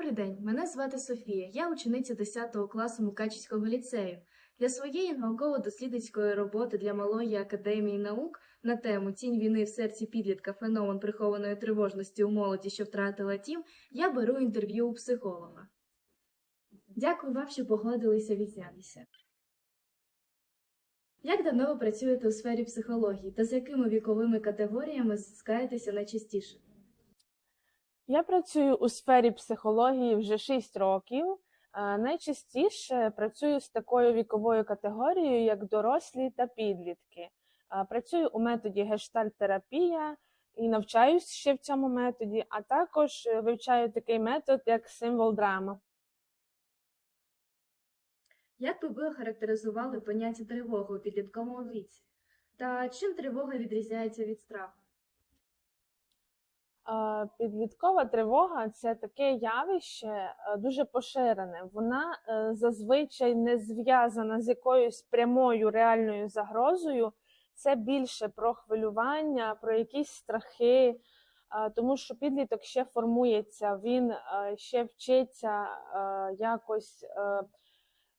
Добрий день, мене звати Софія. Я учениця 10 класу Мукачівського ліцею. Для своєї науково-дослідницької роботи для Малої академії наук на тему Тінь війни в серці підлітка феномен прихованої тривожності у молоді, що втратила тім, я беру інтерв'ю у психолога. Дякую вам, що погодилися відзнятися. Як давно ви працюєте у сфері психології та з якими віковими категоріями стикаєтеся найчастіше? Я працюю у сфері психології вже 6 років. Найчастіше працюю з такою віковою категорією, як дорослі та підлітки. Працюю у методі гештальт-терапія і навчаюсь ще в цьому методі, а також вивчаю такий метод, як символ драма. Як би ви охарактеризували поняття тривоги у підлітковому віці? Та чим тривога відрізняється від страху? Е, Підліткова тривога це таке явище е, дуже поширене. Вона е, зазвичай не зв'язана з якоюсь прямою реальною загрозою. Це більше про хвилювання, про якісь страхи, тому що підліток ще формується, він ще вчиться якось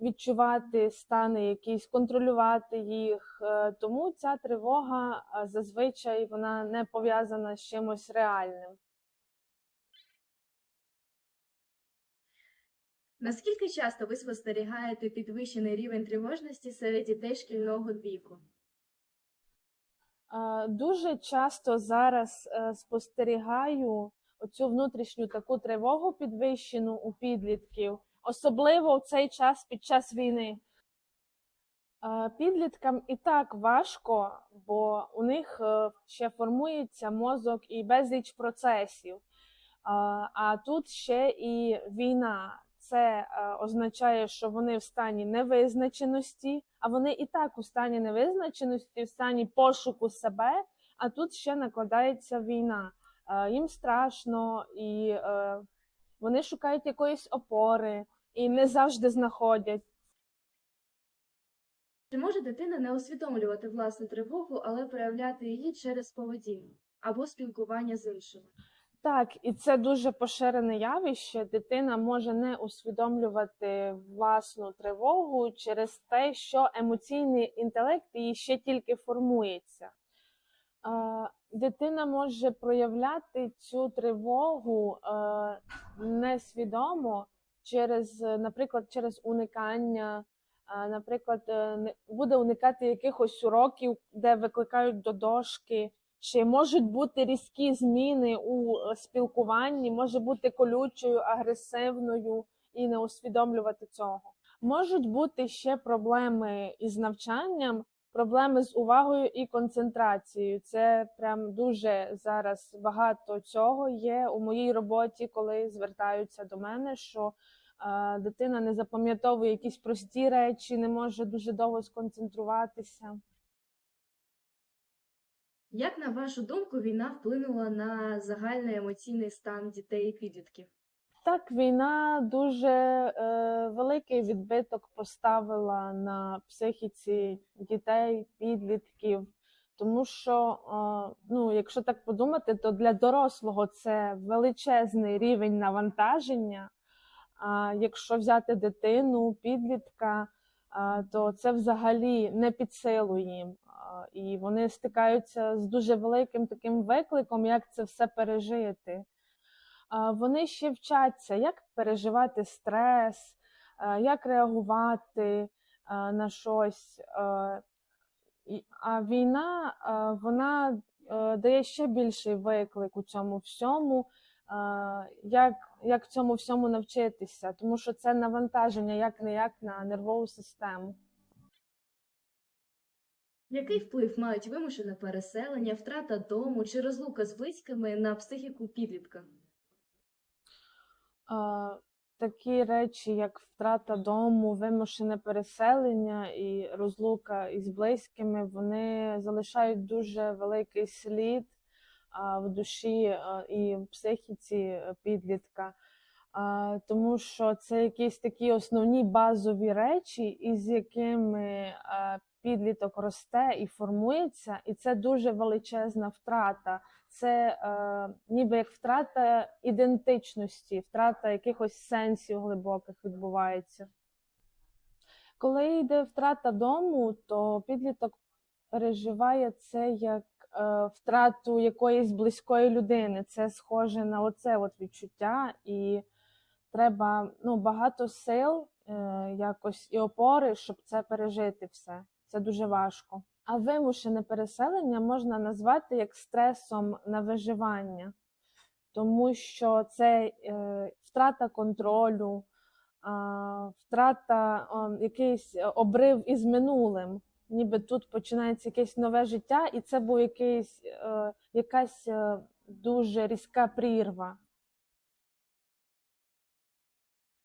відчувати стани якісь, контролювати їх. Е, Тому ця тривога е, зазвичай вона не пов'язана з чимось реальним. Наскільки часто ви спостерігаєте підвищений рівень тривожності серед дітей шкільного віку? Е, Дуже часто зараз спостерігаю оцю внутрішню таку тривогу підвищену у підлітків, особливо в цей час під час війни. Е, Підліткам і так важко, бо у них е, ще формується мозок і безліч процесів. Е, А тут ще і війна. Це означає, що вони в стані невизначеності, а вони і так у стані невизначеності, в стані пошуку себе, а тут ще накладається війна. Їм страшно, і вони шукають якоїсь опори і не завжди знаходять. Чи може дитина не усвідомлювати власну тривогу, але проявляти її через поведінку або спілкування з іншими? Так, і це дуже поширене явище. Дитина може не усвідомлювати власну тривогу через те, що емоційний інтелект її ще тільки формується. Дитина може проявляти цю тривогу е, несвідомо через, е, наприклад, через уникання. Наприклад, е, буде уникати якихось уроків, де викликають до дошки, чи можуть бути різкі зміни у е, спілкуванні, може бути колючою, агресивною і не усвідомлювати цього. Можуть бути ще проблеми із навчанням, проблеми з увагою і концентрацією. Це прям дуже зараз багато цього є у моїй роботі, коли звертаються до мене, що дитина не запам'ятовує якісь прості речі, не може дуже довго сконцентруватися. Як, на вашу думку, війна вплинула на загальний емоційний стан дітей і підлітків? Так, війна дуже е, великий відбиток поставила на психіці дітей, підлітків, тому що, е, ну, якщо так подумати, то для дорослого це величезний рівень навантаження. А якщо взяти дитину, підлітка, то це взагалі не під силу їм. І вони стикаються з дуже великим таким викликом, як це все пережити. Вони ще вчаться, як переживати стрес, як реагувати на щось. А, війна вона е, дає ще більший виклик у цьому всьому. А, Як, як цьому всьому навчитися, тому що це навантаження як не як на нервову систему. Який вплив мають вимушене переселення, втрата дому чи розлука з близькими на психіку підлітка? Е, Такі речі, як втрата дому, вимушене переселення і розлука із близькими, вони залишають дуже великий слід а, в душі і в психіці е, підлітка. Тому що це якісь такі основні базові речі, із якими підліток росте і формується, і це дуже величезна втрата. Це е, ніби як втрата ідентичності, втрата якихось сенсів глибоких відбувається. Коли йде втрата дому, то підліток переживає це як втрату якоїсь близької людини. Це схоже на оце от відчуття, і треба ну, багато сил е, якось і опори, щоб це пережити все. Це дуже важко. А вимушене переселення можна назвати як стресом на виживання, тому що це е, втрата контролю, а, втрата о, якийсь обрив із минулим. Ніби тут починається якесь нове життя, і це був якийсь, е, якась е, дуже різка прірва.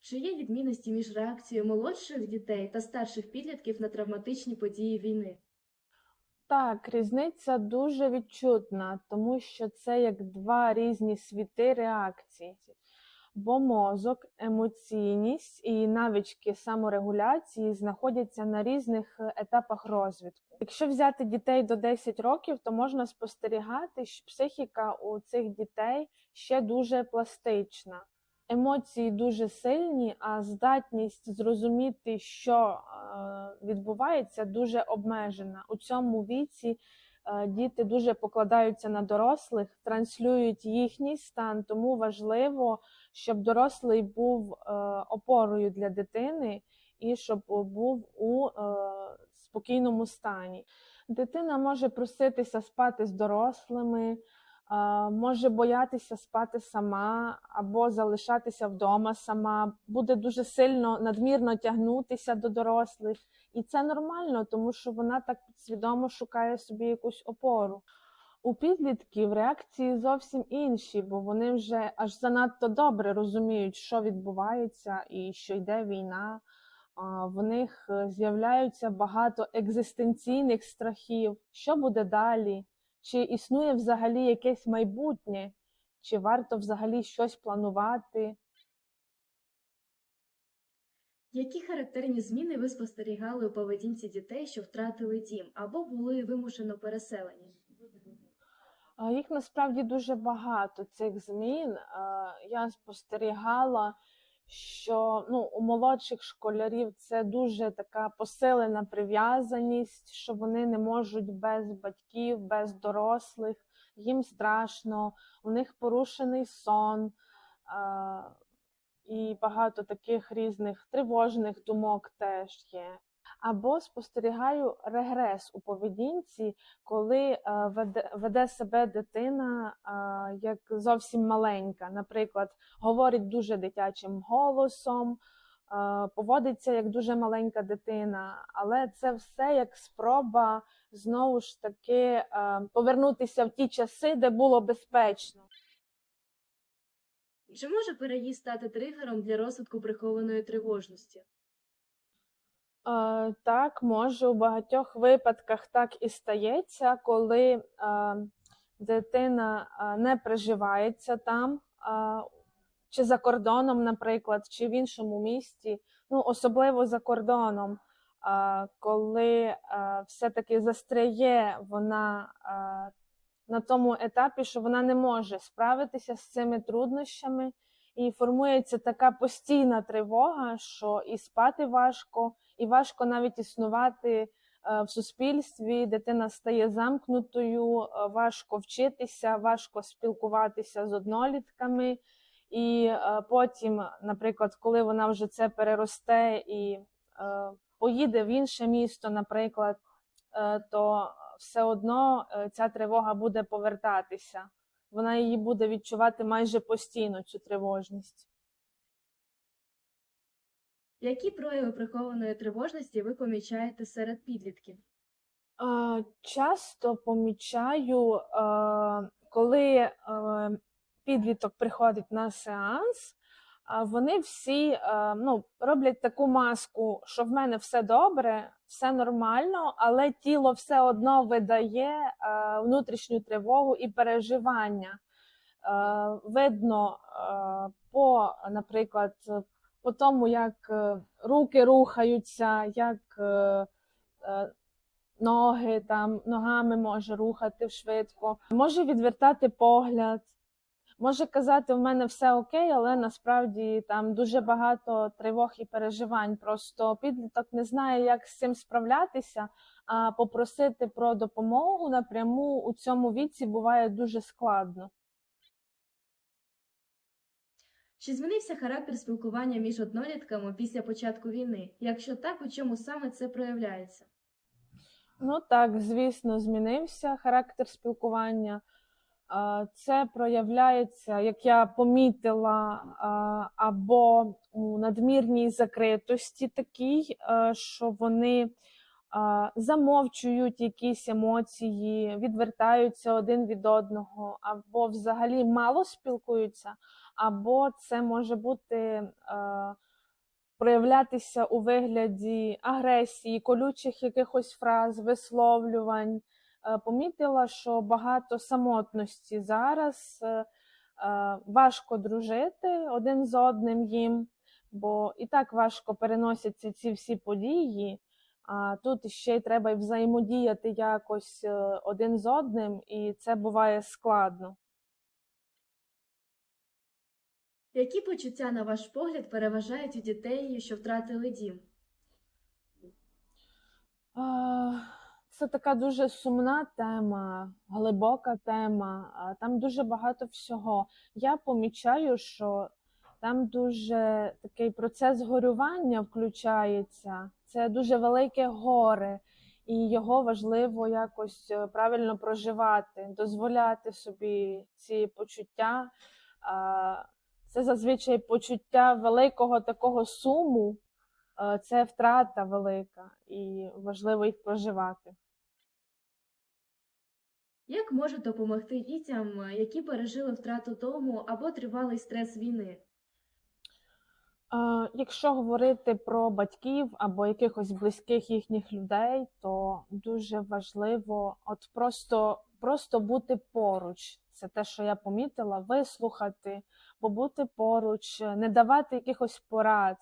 Чи є відмінності між реакцією молодших дітей та старших підлітків на травматичні події війни? Так, різниця дуже відчутна, тому що це як два різні світи реакцій. Бо мозок, емоційність і навички саморегуляції знаходяться на різних етапах розвитку. Якщо взяти дітей до 10 років, то можна спостерігати, що психіка у цих дітей ще дуже пластична. Емоції дуже сильні, а здатність зрозуміти, що е, відбувається, дуже обмежена. У цьому віці е, діти дуже покладаються на дорослих, транслюють їхній стан, тому важливо, щоб дорослий був е, опорою для дитини і щоб був у е, спокійному стані. Дитина може проситися спати з дорослими, а, може боятися спати сама або залишатися вдома сама, буде дуже сильно надмірно тягнутися до дорослих. І це нормально, тому що вона так підсвідомо шукає собі якусь опору. У підлітків реакції зовсім інші, бо вони вже аж занадто добре розуміють, що відбувається і що йде війна. В них е, з'являються багато екзистенційних страхів, що буде далі, чи існує взагалі якесь майбутнє, чи варто взагалі щось планувати. Які характерні зміни ви спостерігали у поведінці дітей, що втратили дім або були вимушено переселені? Їх насправді дуже багато цих змін. Я спостерігала, що ну, у молодших школярів це дуже така посилена прив'язаність, що вони не можуть без батьків, без дорослих, їм страшно, у них порушений сон. І багато таких різних тривожних думок теж є. Або спостерігаю регрес у поведінці, коли е, веде, веде себе дитина е, як зовсім маленька. Наприклад, говорить дуже дитячим голосом, е, поводиться як дуже маленька дитина, але це все як спроба знову ж таки повернутися в ті часи, де було безпечно. Чи може переїзд стати тригером для розвитку прихованої тривожності? Е, Так, може, у багатьох випадках так і стається, коли е, дитина е, не приживається там, чи за кордоном, наприклад, чи в іншому місті, ну особливо за кордоном, коли все-таки застряє вона на тому етапі, що вона не може справитися з цими труднощами, і формується така постійна тривога, що і спати важко, і важко навіть існувати е, в суспільстві. Дитина стає замкнутою, е, важко вчитися, важко спілкуватися з однолітками. І е, потім, наприклад, коли вона вже це переросте і поїде в інше місто, наприклад, то все одно ця тривога буде повертатися. Вона її буде відчувати майже постійно, цю тривожність. Які прояви прихованої тривожності ви помічаєте серед підлітків? Часто помічаю, коли підліток приходить на сеанс, вони всі е, ну, роблять таку маску, що в мене все добре, все нормально, але тіло все одно видає е, внутрішню тривогу і переживання. Е, Видно по, наприклад, по тому, як руки рухаються, як ноги, там ногами може рухати швидко, може відвертати погляд, може казати, в мене все окей, але насправді там дуже багато тривог і переживань. Просто підліток не знає, як з цим справлятися, а попросити про допомогу напряму у цьому віці буває дуже складно. Чи змінився характер спілкування між однолітками після початку війни? Якщо так, у чому саме це проявляється? Ну так, звісно, змінився характер спілкування. Це проявляється, як я помітила, або у надмірній закритості такій, е, що вони замовчують якісь емоції, відвертаються один від одного, або взагалі мало спілкуються, або це може бути. е, проявлятися у вигляді агресії, колючих якихось фраз, висловлювань. Е, Помітила, що багато самотності зараз е, е, важко дружити один з одним їм, бо і так важко переносяться ці всі події. А тут ще й треба й взаємодіяти якось один з одним, і це буває складно. Які почуття, на ваш погляд, переважають у дітей, що втратили дім? А, Це така дуже сумна тема, глибока тема. Там дуже багато всього. Я помічаю, що там дуже такий процес горювання включається. Це дуже велике горе, і його важливо якось е, правильно проживати, дозволяти собі ці почуття. Це зазвичай почуття великого такого суму, е, це втрата велика, і важливо їх проживати. Як може допомогти дітям, які пережили втрату дому або тривалий стрес війни? Е, Якщо говорити про батьків або якихось близьких їхніх людей, то дуже важливо от просто, просто бути поруч. Це те, що я помітила, вислухати, побути поруч, не давати якихось порад,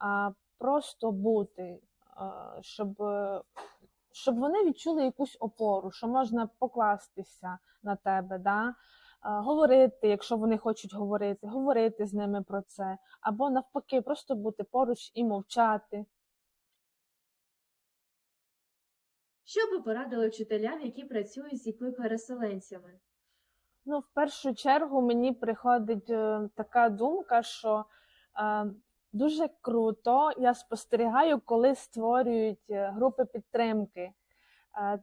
а просто бути, е, щоб, е, щоб вони відчули якусь опору, що можна покластися на тебе. Да? Говорити, якщо вони хочуть говорити, говорити з ними про це, або навпаки, просто бути поруч і мовчати. Що би порадили вчителям, які працюють з дітьми-переселенцями? Ну, в першу чергу мені приходить е, така думка, що е, дуже круто я спостерігаю, коли створюють е, групи підтримки. Е,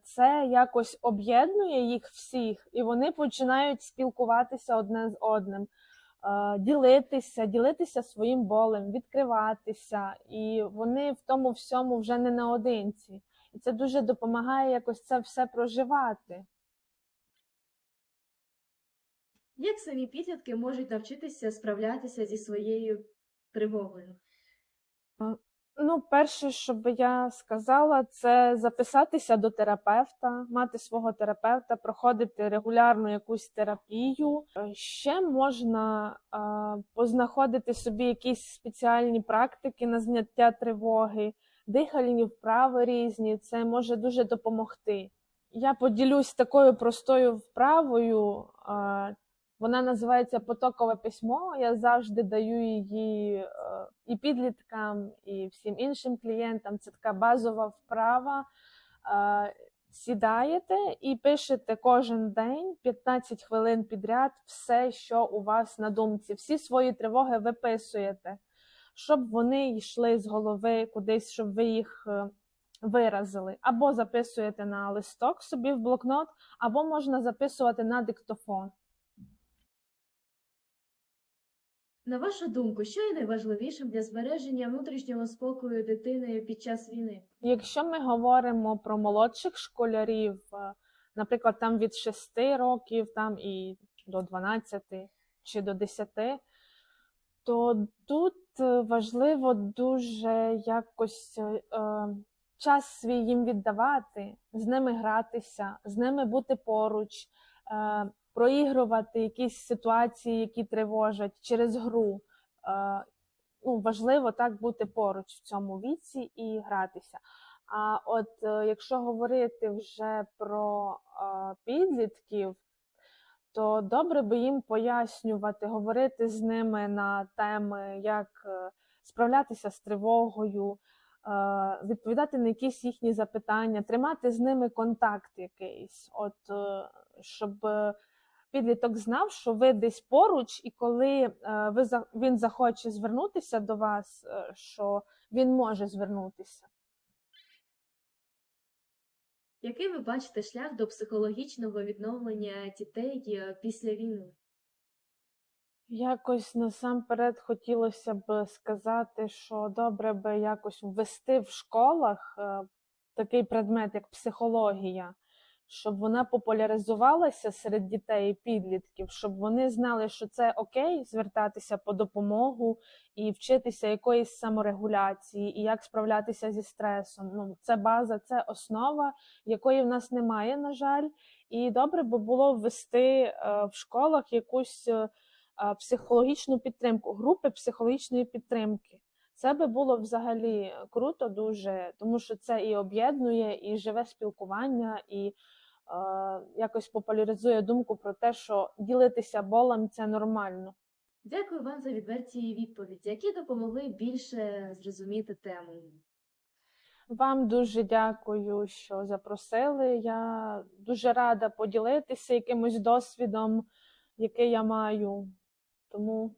це якось об'єднує їх всіх, і вони починають спілкуватися одне з одним, е, ділитися, ділитися своїм болем, відкриватися, і вони в тому всьому вже не наодинці. І це дуже допомагає якось це все проживати. Як самі підлітки можуть навчитися справлятися зі своєю тривогою? Ну, перше, що би я сказала, це записатися до терапевта, мати свого терапевта, проходити регулярно якусь терапію. Е, Ще можна а, познаходити собі якісь спеціальні практики на зняття тривоги, дихальні вправи різні. Це може дуже допомогти. Я поділюсь такою простою вправою. а, Вона називається потокове письмо. Я завжди даю її е, і підліткам, і всім іншим клієнтам. Це така базова вправа. Е, Сідаєте і пишете кожен день 15 хвилин підряд все, що у вас на думці. Всі свої тривоги виписуєте, щоб вони йшли з голови кудись, щоб ви їх е, виразили. Або записуєте на листок собі в блокнот, або можна записувати на диктофон. На вашу думку, що є найважливішим для збереження внутрішнього спокою дитини під час війни? Якщо ми говоримо про молодших школярів, е, наприклад, там від 6 років там і до 12 чи до 10, то тут е, важливо дуже якось е, час свій їм віддавати, з ними гратися, з ними бути поруч, е, проігрувати якісь ситуації, які тривожать через гру. Е, ну, важливо так бути поруч в цьому віці і гратися. А от е, якщо говорити вже про е, підлітків, то добре би їм пояснювати, говорити з ними на теми, як справлятися з тривогою, відповідати на якісь їхні запитання, тримати з ними контакт якийсь, от щоб підліток знав, що ви десь поруч, і коли е, ви він захоче звернутися до вас, е, що він може звернутися. Який ви бачите шлях до психологічного відновлення дітей е, після війни? Якось насамперед хотілося б сказати, що добре би якось ввести в школах такий предмет, як психологія, щоб вона популяризувалася серед дітей і підлітків, щоб вони знали, що це окей звертатися по допомогу і вчитися якоїсь саморегуляції, і як справлятися зі стресом. Ну, це база, це основа, якої в нас немає, на жаль. І добре би було ввести е, в школах якусь. е, психологічну підтримку, групи психологічної підтримки. Це би було взагалі круто дуже, тому що це і об'єднує, і живе спілкування, і е, якось популяризує думку про те, що ділитися болем це нормально. Дякую вам за відверті відповіді, які допомогли більше зрозуміти тему. Вам дуже дякую, що запросили. Я дуже рада поділитися якимось досвідом, який я маю. Тому